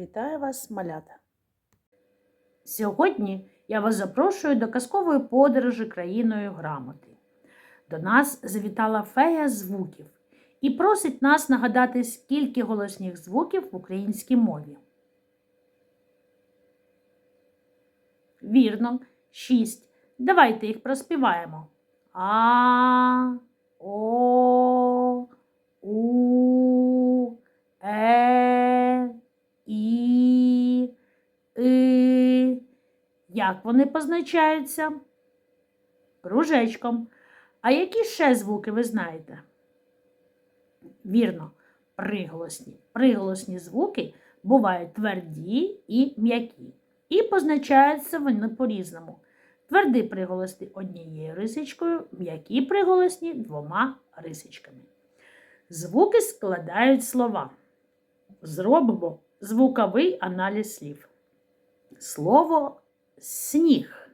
Вітаю вас, малята! Сьогодні я вас запрошую до казкової подорожі країною грамоти. До нас завітала фея звуків і просить нас нагадати, скільки голосних звуків в українській мові. Вірно, шість. Давайте їх проспіваємо. А, О, У, Е, І, И. Як вони позначаються? Кружечком. А які ще звуки ви знаєте? Вірно, приголосні. Приголосні звуки бувають тверді і м'які. І позначаються вони по-різному. Тверді приголосні однією рисочкою, м'які приголосні двома рисочками. Звуки складають слова. Зробимо звуковий аналіз слів. Слово сніг.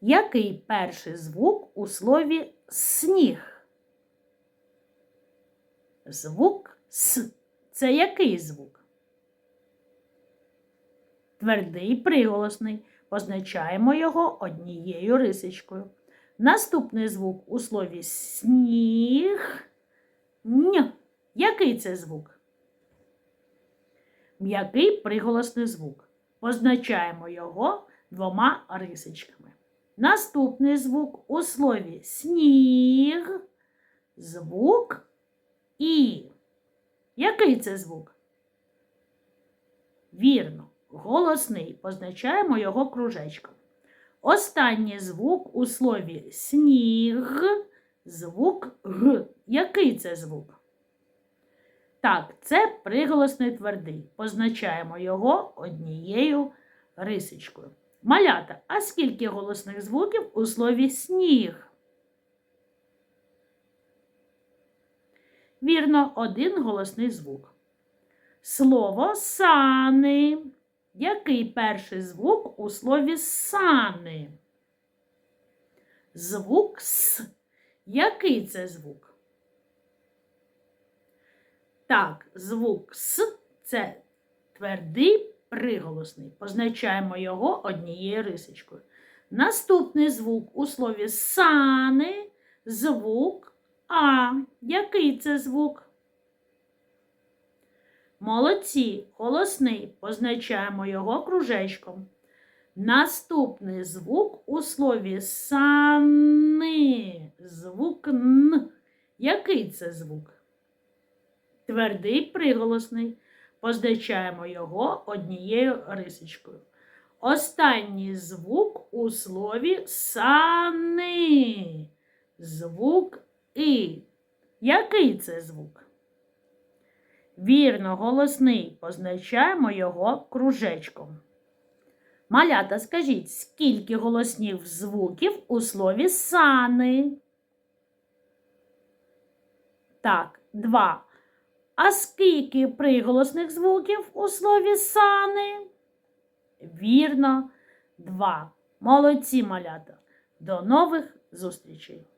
Який перший звук у слові сніг? Звук С. Це який звук? Твердий приголосний. Позначаємо його однією рисочкою. Наступний звук у слові сніг. Н. Який це звук? М'який приголосний звук. Позначаємо його двома рисочками. Наступний звук у слові сніг. Звук І. Який це звук? Вірно, голосний. Позначаємо його кружечком. Останній звук у слові сніг. Звук Г. Який це звук? Так, це приголосний твердий. Позначаємо його однією рисочкою. Малята, а скільки голосних звуків у слові сніг? Вірно, один голосний звук. Слово сани. Який перший звук у слові сани? Звук С. Який це звук? Так, звук С це твердий приголосний. Позначаємо його однією рисочкою. Наступний звук у слові сани звук А. Який це звук? Молодці, голосний. Позначаємо його кружечком. Наступний звук у слові сани. Звук Н. Який це звук? Твердий приголосний. Позначаємо його однією рисочкою. Останній звук у слові сани. Звук І. Який це звук? Вірно, голосний. Позначаємо його кружечком. Малята, скажіть, скільки голоснів звуків у слові сани? Так, два. А скільки приголосних звуків у слові сани? Вірно, два. Молодці малята. До нових зустрічей!